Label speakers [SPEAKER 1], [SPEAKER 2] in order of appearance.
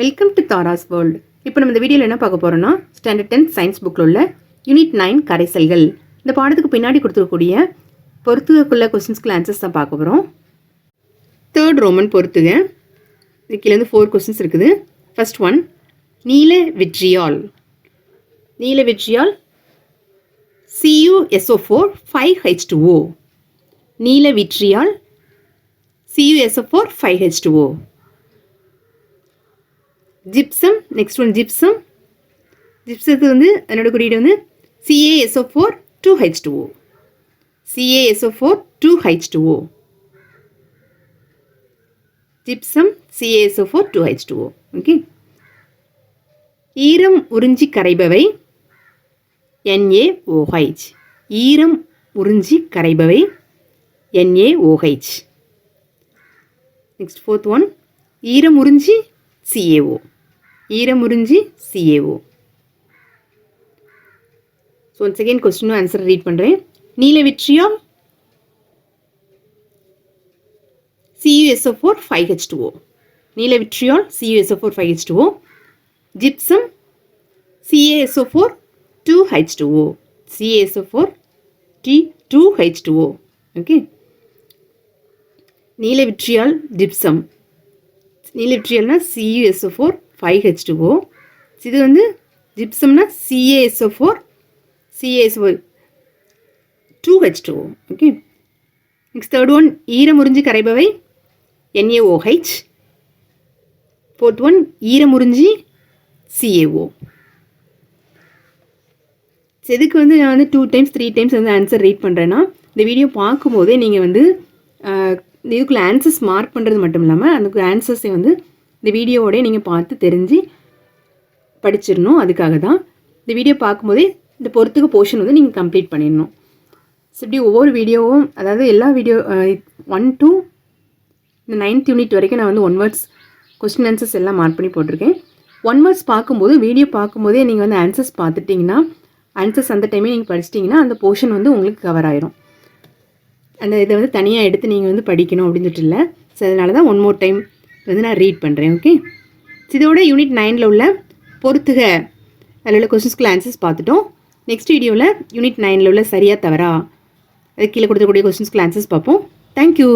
[SPEAKER 1] Welcome to Tara's world இப்போ நம்ம இந்த வீடியோவில் என்ன பார்க்க போகிறோம்னா ஸ்டாண்டர்ட் டென்த் சயின்ஸ் புக்கில் உள்ள யூனிட் நைன் கரைசல்கள். இந்த பாடத்துக்கு பின்னாடி கொடுத்துருக்கக்கூடிய பொறுத்துக்குள்ள கொஸ்டின்ஸ்க்குள்ள ஆன்சர்ஸ் தான் பார்க்க போகிறோம் தேர்ட் ரோமன் பொறுத்துக. கீழேருந்து ஃபோர் கொஸ்டின்ஸ் இருக்குது. ஃபர்ஸ்ட் ஒன் நீல விட்ரியால் நீல vitriol C U S O four five H two O நீல vitriol C U S O four five H two O gypsum next one gypsum ஜிப்சத்துக்கு வந்து அதனோட குறியீடு வந்து C A S O four two H two O C A S O four two H two O gypsum C A S O four two H two O okay ஈரம் உறிஞ்சி கரைபவை N A O H ஈரம் உறிஞ்சி கரைபவை N A O H next fourth one ஈரம் உறிஞ்சி CAO ஈரமுறிஞ்சி C A O so one second கொஸ்டினும் answer read பண்ணுறேன் நீலவிட்ரியால் C U S O four five H two O நீலவிட்ரியால் C U S O four five H two O gypsum C A S O four two H two O C A S O four T two H two O okay நீலவிட்ரியால் gypsum. நீலவிட்ரியல்னா C U S O four five H two O இது வந்து ஜிப்சம்னா C A S O four C A S O two H two O okay next third one ஈரமுறிஞ்சி கரைபவை N A O H fourth one ஈரமுறிஞ்சி C A O எதுக்கு வந்து நான் வந்து two times three times வந்து answer read பண்ணுறேன்னா இந்த video பார்க்கும்போதே நீங்கள் வந்து இதுக்குள்ளே ஆன்சர்ஸ் மார்க் பண்ணுறது மட்டும் இல்லாமல் அதுக்கு ஆன்சர்ஸை வந்து இந்த வீடியோவோடய நீங்கள் பார்த்து தெரிஞ்சு படிச்சிடணும். அதுக்காக தான் இந்த வீடியோ பார்க்கும்போதே இந்த பொறுத்துக்கு போர்ஷன் வந்து நீங்கள் கம்ப்ளீட் பண்ணிடணும். ஸோ இப்படி ஒவ்வொரு வீடியோவும் அதாவது எல்லா வீடியோ ஒன் டூ இந்த நைன்த் யூனிட் வரைக்கும் நான் வந்து ஒன் வேர்ட்ஸ் கொஸ்டின் ஆன்சர்ஸ் எல்லாம் மார்க் பண்ணி போட்டிருக்கேன். ஒன் வேர்ட்ஸ் பார்க்கும்போது வீடியோ பார்க்கும்போதே நீங்கள் வந்து ஆன்சர்ஸ் பார்த்துட்டிங்கன்னா ஆன்சர்ஸ் அந்த டைமே நீங்கள் படிச்சிட்டிங்கன்னா அந்த போர்ஷன் வந்து உங்களுக்கு கவர் ஆயிரும். அந்த இதை வந்து தனியாக எடுத்து நீங்கள் வந்து படிக்கணும் அப்படின்னு சொல்லிட்டு இல்லை. ஸோ அதனால தான் ஒன் மோர் டைம் வந்து நான் ரீட் பண்ணுறேன் ஓகே இதோட யூனிட் நைனில் உள்ள பொறுத்துக. அதில் உள்ள கொஸ்டின்ஸ்க்கு ஆன்சர்ஸ் பார்த்துட்டோம். நெக்ஸ்ட் வீடியோவில் யூனிட் நைனில் உள்ள சரியாக தவறா? அது கீழே கொடுக்கக்கூடிய கொஸ்டின்ஸ்க்கு ஆன்சர்ஸ் பார்ப்போம். தேங்க்யூ